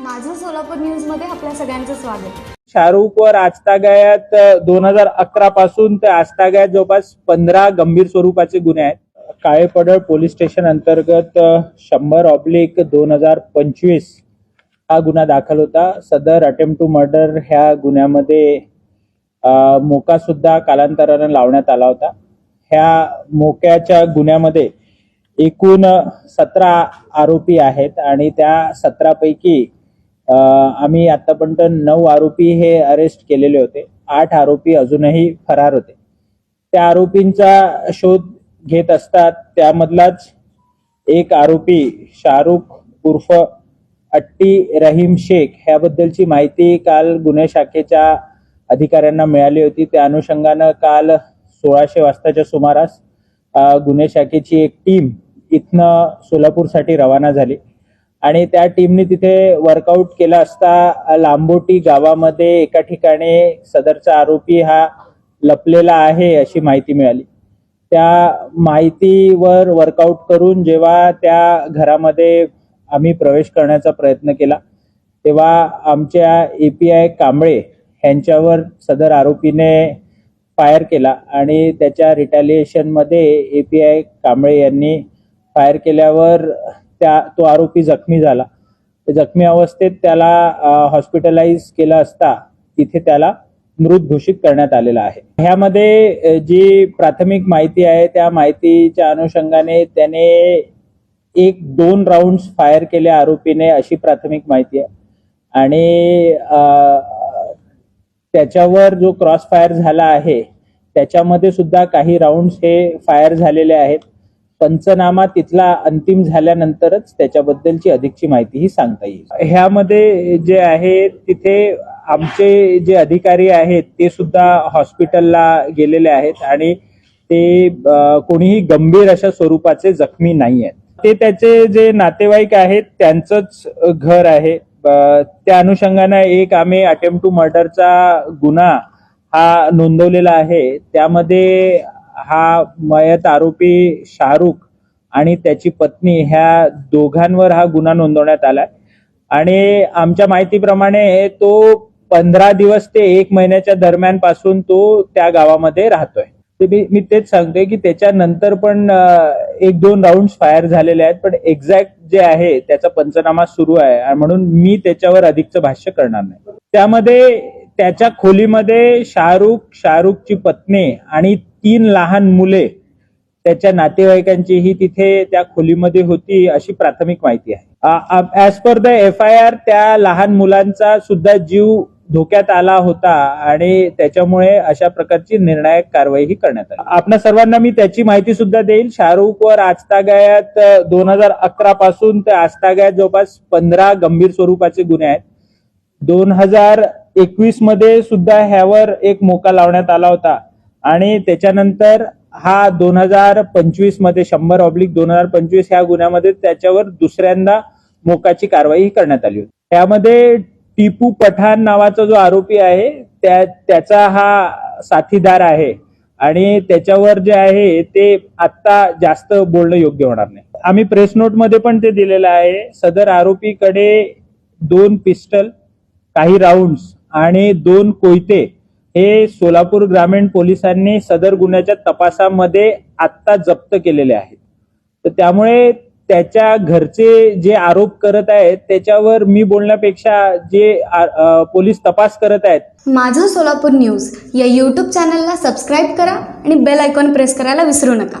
माझं सोलापूर न्यूजमध्ये आपल्या सगळ्यांचं स्वागत. शाहरुख वर आजतागायात दोन हजार अकरा पासून ते आजतागायात जवळपास पंधरा गंभीर स्वरूपाचे गुन्हे आहेत. काळेपडळ पोलीस स्टेशन अंतर्गत शंभर ऑब्लिक दोन हजार पंचवीस हा गुन्हा दाखल होता. सदर अटेम्प्ट टू मर्डर ह्या गुन्ह्यामध्ये मोका सुद्धा कालांतरानं लावण्यात आला होता. ह्या मोक्याच्या गुन्ह्यामध्ये एकूण सतरा आरोपी आहेत आणि त्या सतरापैकी आम्ही आतापर्यंत नऊ आरोपी हे अरेस्ट केलेले होते. आठ आरोपी अजूनही फरार होते. त्या आरोपींचा शोध घेत असतात त्यामधलाच एक आरोपी शाहरुख उर्फ अट्टी रहीम शेख ह्याबद्दलची माहिती काल गुन्हे शाखेच्या अधिकाऱ्यांना मिळाली होती. त्या अनुषंगानं काल सोळाशे वाजताच्या सुमारास गुन्हे शाखेची एक टीम इथनं सोलापूरसाठी रवाना झाली. आणि त्या टीमने तिथे वर्कआउट केला असता लांबोटी गावामध्ये एका ठिकाणी सदरचा आरोपी हा लपलेला आहे अशी माहिती मिळाली. त्या माहितीवर वर्कआउट करून जेव्हा त्या घरामध्ये आम्ही प्रवेश करण्याचा प्रयत्न केला तेव्हा आमच्या ए पी आय कांबळे यांच्यावर सदर आरोपीने फायर केला आणि त्याच्या रिटॅलिएशनमध्ये ए पी आय कांबळे यांनी फायर केल्यावर त्या तो आरोपी जखमी झाला. जखमी अवस्थेत त्याला हॉस्पिटलाइज केलं असता तिथे त्याला मृत घोषित करण्यात आलेला आहे. ह्यामध्ये जी प्राथमिक माहिती आहे त्या माहितीच्या अनुषंगाने त्याने एक दोन राऊंड फायर केले आरोपीने अशी प्राथमिक माहिती आहे. आणि त्याच्यावर जो क्रॉस फायर झाला आहे त्याच्यामध्ये सुद्धा काही राऊंड हे फायर झालेले आहेत. पंचनामा तिथला अंतिम झाल्यानंतरच त्याच्याबद्दलची अधिकची माहिती ही सांगता येईल. ह्यामध्ये जे आहे तिथे आमचे जे अधिकारी आहेत ते सुद्धा हॉस्पिटलला गेलेले आहेत आणि ते कोणीही गंभीर अशा स्वरूपाचे जखमी नाही आहेत ते त्याचे जे नातेवाईक आहेत त्यांचंच घर आहे. त्या अनुषंगानं एक आम्ही अटेम्प्ट टू मर्डरचा गुन्हा हा नोंदवलेला आहे. त्यामध्ये हा मयत आरोपी शाहरुख आणि त्याची पत्नी ह्या दोघांवर हा गुन्हा नोंदवण्यात आलाय. आणि आमच्या माहितीप्रमाणे तो पंधरा दिवस ते एक महिन्याच्या दरम्यानपासून तो त्या गावामध्ये राहतोय. ते मी मी तेच सांगतोय की त्याच्यानंतर पण एक दोन राऊंड फायर झालेले आहेत पण एक्झॅक्ट जे आहे त्याचा पंचनामा सुरू आहे म्हणून मी त्याच्यावर अधिकचं भाष्य करणार नाही. त्यामध्ये त्याच्या खोलीमध्ये शाहरुख शाहरुखची पत्नी आणि तीन लहान मुले त्याच्या नातेवाईकांचीही तिथे त्या खोलीमध्ये होती अशी प्राथमिक माहिती आहे. As per the F I R त्या लहान मुलांचा सुद्धा जीव धोक्यात आला होता आणि त्याच्यामुळे अशा प्रकारची निर्णायक कारवाई ही करण्यात आली. आपल्या सर्वांना मी त्याची माहिती सुद्धा देईल. शाहरुख वर आजतागायत दोन हजार अकरा पासून ते आजतागायात जवळपास पंधरा गंभीर स्वरूपाचे गुन्हे आहेत. दोन हजार एकवीसमध्ये सुद्धा ह्यावर एक मोका लावण्यात आला होता. आणि त्याच्यानंतर हा दोन हजार पंचवीसमध्ये शंभर ऑब्लिक दोन हजार पंचवीस ह्या गुन्ह्यामध्ये त्याच्यावर दुसऱ्यांदा मोकाची कारवाई करण्यात आली होती. त्यामध्ये टिपू पठाण नावाचा जो आरोपी आहे त्या त्याचा हा साथीदार आहे आणि त्याच्यावर जे आहे ते आत्ता जास्त बोलणं योग्य होणार नाही. आम्ही प्रेस नोटमध्ये पण ते दिलेलं आहे. सदर आरोपीकडे दोन पिस्टल काही राऊंड्स आणि दोन कोयते हे सोलापूर ग्रामीण पोलिसांनी सदर गुन्ह्याच्या तपासामध्ये आत्ता जप्त केलेले आहेत. तर त्यामुळे त्याच्या घरचे जे आरोप करत आहेत त्याच्यावर मी बोलण्यापेक्षा जे पोलीस तपास करत आहेत. माझं सोलापूर न्यूज या यूट्यूब चॅनलला सबस्क्राईब करा आणि बेल आयकॉन प्रेस करायला विसरू नका.